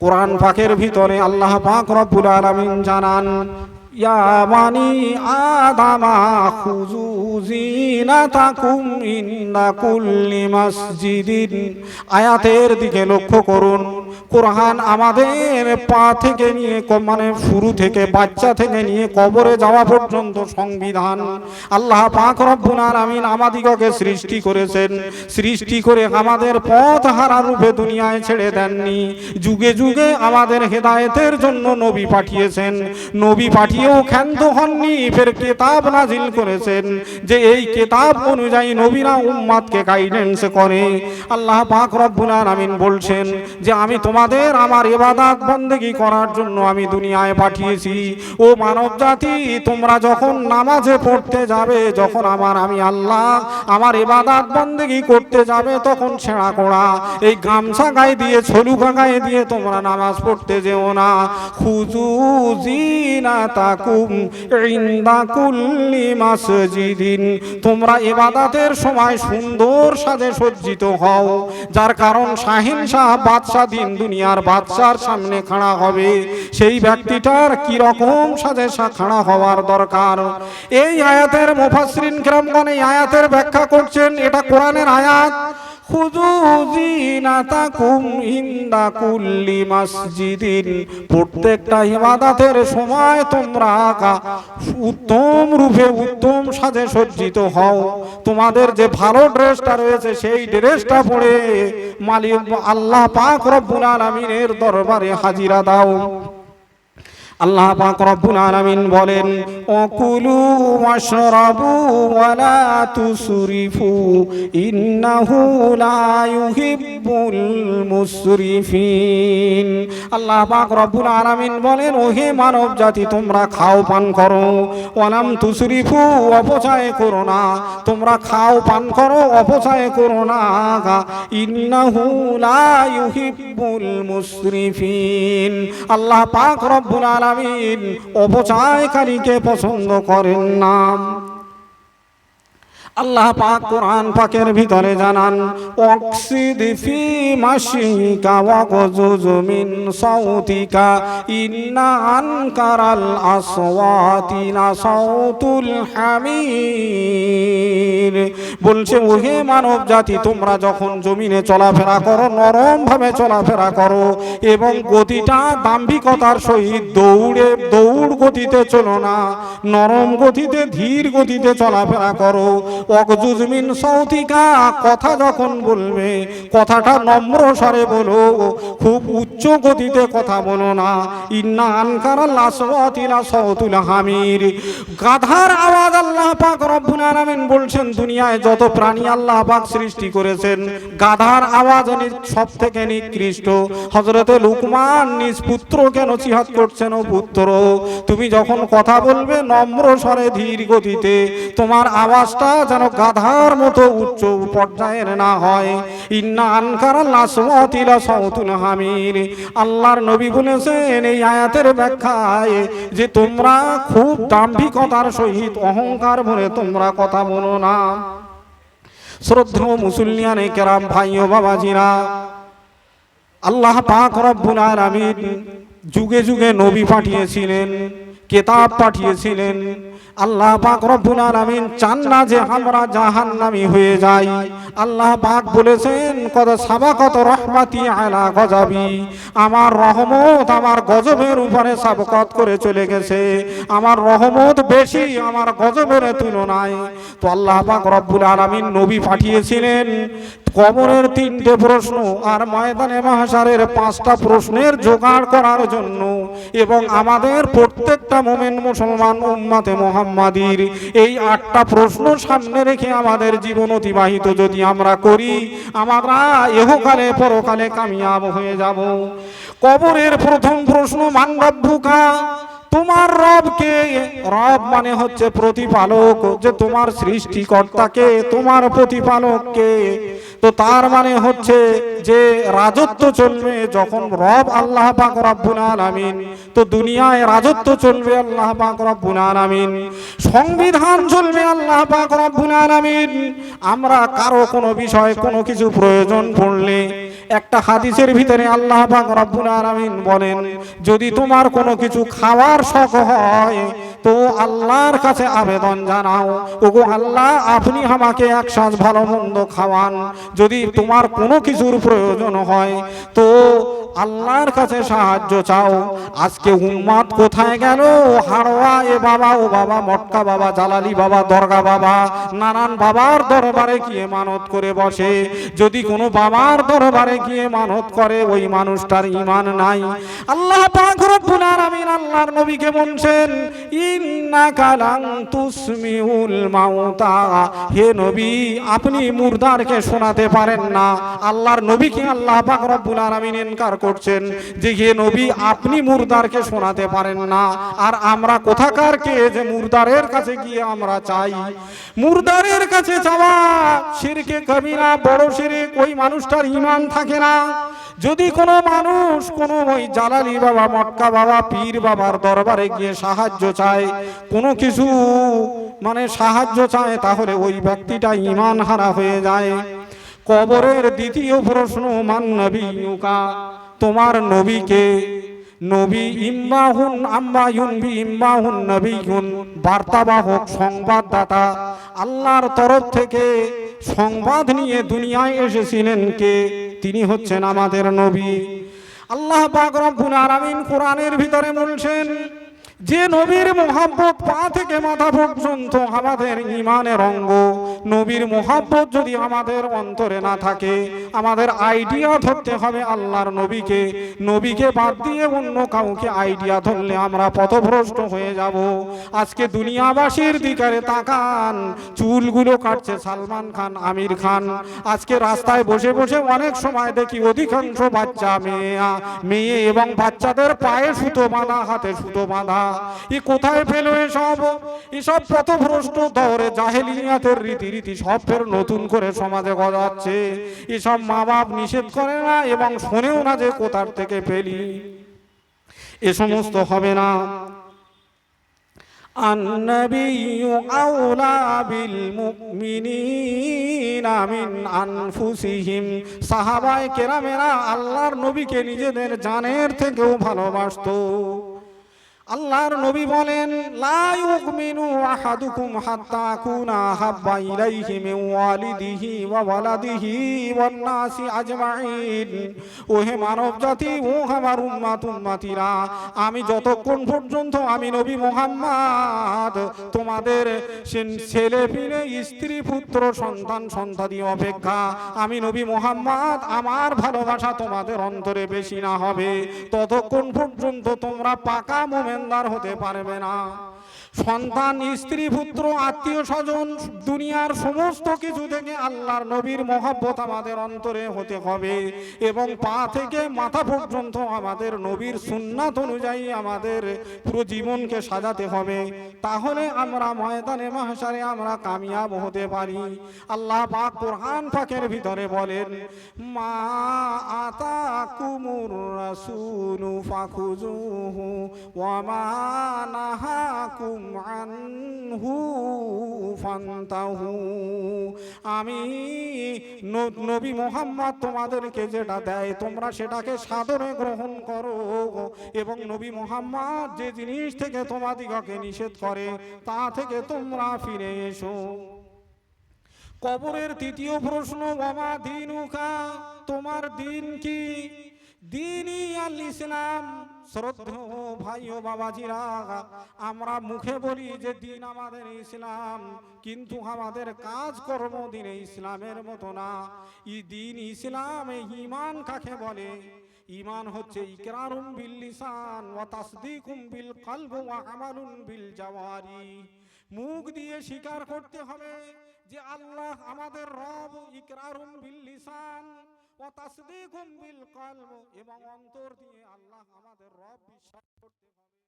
কোরআন পাকের ভিতরে আল্লাহ পাক রব্বুল আলামিন জানান, ইয়া বানি আদামা খুজু জিনাতাকুম ইন্না কুল্লি মাসজিদিন। আয়াতের দিকে লক্ষ্য করুন কোরআন আমাদের পা থেকে নিয়ে মানে শুরু থেকে বাচ্চা থেকে নিয়ে কবরে যাওয়া পর্যন্ত সংবিধান। আল্লাহ পাক রব্বুল আলামিন আমাদিগকে সৃষ্টি করেছেন। সৃষ্টি করে আমাদের পথ হারা রূপে দুনিয়ায় ছেড়ে দেননি। যুগে যুগে আমাদের হেদায়েতের জন্য নবী পাঠিয়েছেন। নবী পাঠিয়েও ক্ষান্ত হননি, ফের কেতাব নাজিল করেছেন। যে এই কেতাব অনুযায়ী নবীরা উম্মাদকে গাইডেন্স করে। আল্লাহ পাক রব্বুল আলামিন বলছেন যে, আমি তোমাদের আমার ইবাদত বন্দেগী করার জন্য আমি দুনিয়ায় পাঠিয়েছি। ও মানব জাতি তোমরা যখন নামাজে পড়তে যাবে, যখন আমার আমি আল্লাহ আমার ইবাদত বন্দেগী করতে যাবে, তখন ছেঁড়া কোড়া, এই গামছা গায়ে দিয়ে ছলুকা গায়ে দিয়ে তোমরা নামাজ পড়তে যেও না। খুজু জিনাতাকুম ইনদা কুল্লি মাসজিদিন, তোমরা এবাদাতের সময় সুন্দর সাজে সজ্জিত হও। যার কারণ শাহিন শাহ বাদশাহ দিন দুনিয়ার বাদশার সামনে খাড়া হবে। সেই ব্যক্তিটার কি রকম সাজে সা খাড়া হওয়ার দরকার। এই আয়াতের মুফাসরিন গ্রামগণ এই আয়াতের ব্যাখ্যা করছেন, এটা কোরআনের আয়াত। প্রত্যেকটা ইবাদতের সময় তোমরা উত্তম রূপে, উত্তম সাজে সজ্জিত হও। তোমাদের যে ভালো ড্রেসটা রয়েছে, সেই ড্রেসটা পরে মালিক আল্লাহ পাক রব্বুল আলামিনের দরবারে হাজিরা দাও। আল্লাহ পাক রব্বুল আলামিন বলেন অকুলু ওয়াশরাবু ওয়ালা তুসরিফু, ইন্নাহু লা ইউহিব্বুল মুসরিফিন। আল্লাহ পাক রব্বুল আলামিন বলেন, ওহে মানব জাতি, তোমরা খাও পান করো। ওয়ালাম তুসরিফু, অপচয় করো না। তোমরা খাও পান করো, অপচয় করো না ইন্নাহু লা ইউহিব্বুল মুসরিফিন। আল্লাহ পাক রব্বুল আলামিন অপচয়কারীকে পছন্দ করেন না। আল্লাহ পাক কোরআন পাকের ভিতরে জানান, অক্সিদ ফি মাশিকা ওয়াগজুজ মিন সাউতিকা, ইন্না আনকারাল আসওয়াতি লা সাউতুল হামির। বলছে, ওহে মানব জাতি তোমরা যখন জমিনে চলাফেরা করো নরম ভাবে চলাফেরা করো এবং গতিটা দাম্ভিকতার সহিত দৌড়ে, দৌড় গতিতে চলো না, নরম গতিতে ধীর গতিতে চলাফেরা করো অকজুজমিন সৌতিকা কথা যখন বলবে, কথাটা নম্র স্বরে বলো, খুব উচ্চ গতিতে কথা বলো না। ইন্না আনকার সৌতুল হামির। গাধার আওয়াজ আল্লাহ পাক রব্বুল বলছেন, দুনিয়ায় যত প্রাণী আল্লাহ পাক সৃষ্টি করেছেন, গাধার আওয়াজ সব থেকে নিকৃষ্ট। হজরতে লুকমান নিজ পুত্রকে নসিহত করছেন ও পুত্র? তুমি যখন কথা বলবে, নম্র স্বরে ধীর গতিতে, তোমার আওয়াজটা যেন গাধার মতো উচ্চ পর্যায়ের না হয়। ইন্না আনকার লাসওয়াতিলা সাউতুল হামির। আল্লাহর নবী বলেছেন এই আয়াতের ব্যাখ্যায় যে তোমরা খুব দাম্ভিকতার সহিত অহংকার ভরে তোমরা কথা বলো না। শ্রদ্ধ মুসলিয়ানে কেরাম, ভাই ও বাবাজিরা, আল্লাহ পাক রব্বুল আলামিন যুগে যুগে নবী পাঠিয়েছিলেন। কেতাব পাঠিয়েছিলেন। আল্লাহ পাক রব্বুল আলামিন চান না যে আমরা জাহান্নামী হয়ে যাই। আল্লাহ পাক বলেছেন কত সাবাকত রহমাতি আলা গজাবি। আমার রহমত আমার গজবের উপরে সাবকত করে চলে গেছে। আমার রহমত বেশি আমার গজবের তুলনায়। তো আল্লাহ পাক রব্বুল আলামিন নবী পাঠিয়েছিলেন কবরের তিনটে প্রশ্ন আর ময়দানে মাহাসারের পাঁচটা প্রশ্নের জোগাড় করার জন্য এবং আমাদের প্রত্যেকটা মোমেন মুসলমান উম্মাতে মোহাম্মাদির এই আটটা প্রশ্ন সামনে রেখে আমাদের জীবন অতিবাহিত যদি আমরা করি, আমরা এহকালে পরকালে কামিয়াব হয়ে যাব। কবরের প্রথম প্রশ্ন মান্ডব্যুকা তোমার রবকে, রব মানে হচ্ছে প্রতিপালক, যে তোমার সৃষ্টিকর্তাকে, তোমার প্রতিপালককে। তো তার মানে হচ্ছে যে রাজত্ব চলবে যখন রব আল্লাহ পাক রব্বুল আলামিন, তো দুনিয়ায় রাজত্ব চলবে আল্লাহ পাক রব্বুল আলামিন। সংবিধান চলবে আল্লাহ পাক রব্বুল আলামিন। আমরা কারও কোনো বিষয়ে কোনো কিছু প্রয়োজন পড়লে একটা হাদিসের ভিতরে আল্লাহ রব্বুল আলামিন বলেন, যদি তোমার কোনো কিছু খাওয়ার শখ হয়, তো আল্লাহর কাছে আবেদন জানাও। ওগো আল্লাহ, আপনি আমাকে এক সাজ ভালো মন্দ খাওয়ান। যদি তোমার কোনো কিছুর প্রয়োজন হয়, তো আল্লাহর কাছে সাহায্য চাও। আজকে উম্মাদ কোথায় গেল? হাড়োয়া এ বাবা, ও বাবা মটকা বাবা, জালালি বাবা, দরগা বাবা, নানান বাবার দরবারে গিয়ে মানত করে বসে। যদি কোনো বাবার দরবারে গিয়ে মানত করে, ওই মানুষটার ইমান নাই। আল্লাহ পাক রব্বুল আলামিন আল্লাহর নবীকে বলছেন মাউতা হে নবী, আপনি শোনাতে পারেন না। আল্লাহর নবীকে আল্লাহ রব্বুল আলামিন ইনকার করছেন। যে হে নবী, আপনি মুর্দারকে শোনাতে পারেন না। আর আমরা কোথাকার কে যে মুর্দারের কাছে গিয়ে আমরা চাই? মুর্দারের কাছে যাওয়া, শিরকে কবিরা বড় শিরক, ওই মানুষটার ইমান থাকে না। যদি কোনো মানুষ কোনো ওই জালালি বাবা মটকা বাবা, পীর বাবার দরবারে গিয়ে সাহায্য চায়, কোনো কিছু মানে সাহায্য চায়, তাহলে ওই ব্যক্তিটা ইমান হারা হয়ে যায়। কবরের দ্বিতীয় প্রশ্ন, মান নবীকা তোমার নবীকে নবী ইম্মাহুন আম্মায়ুন বি ইম্মাহুন নবীহুন বার্তাবাহক সংবাদদাতা। আল্লাহর তরফ থেকে সংবাদ নিয়ে দুনিয়ায় এসেছিলেন কে? তিনি হচ্ছেন আমাদের নবী। আল্লাহ পাক রব্বুল আলামিন কোরআনের ভিতরে বলছেন যে নবীর মোহাব্বত পা থেকে মাথা পর্যন্ত আমাদের ইমানের অঙ্গ, নবীর মোহাব্বত যদি আমাদের অন্তরে না থাকে, আমাদের আইডিয়া ধরতে হবে আল্লাহর নবীকে। নবীকে বাদ দিয়ে অন্য কাউকে আইডিয়া ধরলে আমরা পথভ্রষ্ট হয়ে যাব। আজকে দুনিয়াবাসীর দিকারে তাকান, চুলগুলো কাটছে সালমান খান, আমির খান। আজকে রাস্তায় বসে বসে অনেক সময় দেখি অধিকাংশ বাচ্চা মেয়ে মেয়ে এবং বাচ্চাদের পায়ে সুতো বাঁধা, হাতে সুতো বাঁধা। এ কোথায় পেলো এসব এসব পথভ্রষ্ট দৌড়ে জাহেলিয়াতের রীতিরীতি সব ফের নতুন করে সমাজে গজাচ্ছে এসব মা বাপ নিষেধ করে না এবং শোনেও না যে কোথার থেকে পেলি এ সমস্ত হবে না النبي أولى بالمؤمنين من أنفسهم সাহাবায়ে কেরামেরা আল্লাহর নবীকে নিজেদের জানের থেকেও ভালোবাসতো আল্লাহর নবী বলেন, লা ইউমিনু আহাদুকুম হাত্তা আকুনা হাব্বা ইলাইহি মিন ওয়ালিদিহি ওয়া ওয়ালাদিহি ওয়ান নাসি আজমাইন। ও হে মানব জাতি ও আমার উম্মাত উম্মাতিরা, আমি যতক্ষণ পর্যন্ত আমি নবী মুহাম্মদ, তোমাদের ছেলে পিলে, স্ত্রী, পুত্র, সন্তান সন্তানি অপেক্ষা, আমি নবী মুহাম্মদ, আমার ভালোবাসা তোমাদের অন্তরে বেশি না হবে। ততক্ষণ পর্যন্ত তোমরা পাকা মোমেনদার হতে পারবে না সন্তান, স্ত্রী, পুত্র, আত্মীয় স্বজন, দুনিয়ার সমস্ত কিছু থেকে আল্লাহর নবীর মহব্বত আমাদের অন্তরে হতে হবে এবং পা থেকে মাথা পর্যন্ত আমাদের নবীর সুন্নাত অনুযায়ী আমাদের পুরো জীবনকে সাজাতে হবে। তাহলে আমরা ময়দানে মাহসারে আমরা কামিয়াব হতে পারি। আল্লাহ পাক কোরআন পাকের ভিতরে বলেন, মা আতাকুমুর রাসূলু ফাখুজুহু ওয়া নাহাকুম আনহু ফান্তাহু আমি নবী মোহাম্মদ তোমাদেরকে যেটা দেয়, তোমরা সেটাকে সাদরে গ্রহণ করো এবং নবী মোহাম্মদ যে জিনিস থেকে তোমাদিগকে নিষেধ করে, তা থেকে তোমরা ফিরে এসো। কবরের তৃতীয় প্রশ্ন বাবা দিনুকা? তোমার দিন কি? দিনই আল ইসলাম। শ্রদ্ধেয় ভাই ও বাবাজিরা, আমরা মুখে বলি যে দিন আমাদের ইসলাম, কিন্তু আমাদের কাজ কর্ম দিনে ইসলামের মতো না। ই দিন ইসলাম ইমান কাকে বলে? ইমান হচ্ছে ইকরারুম বিল লিসান ওয়া তাসদিকুম বিল কলব ওয়া আমালুন বিল জাওয়ারি। মুখ দিয়ে স্বীকার করতে হবে যে আল্লাহ আমাদের রব ইকরারুম বিল লিসান ওয়া তাসদিকুম বিল এবং অন্তর দিয়ে আল্লাহ আমাদের রব বিশ্বাস করতে হবে।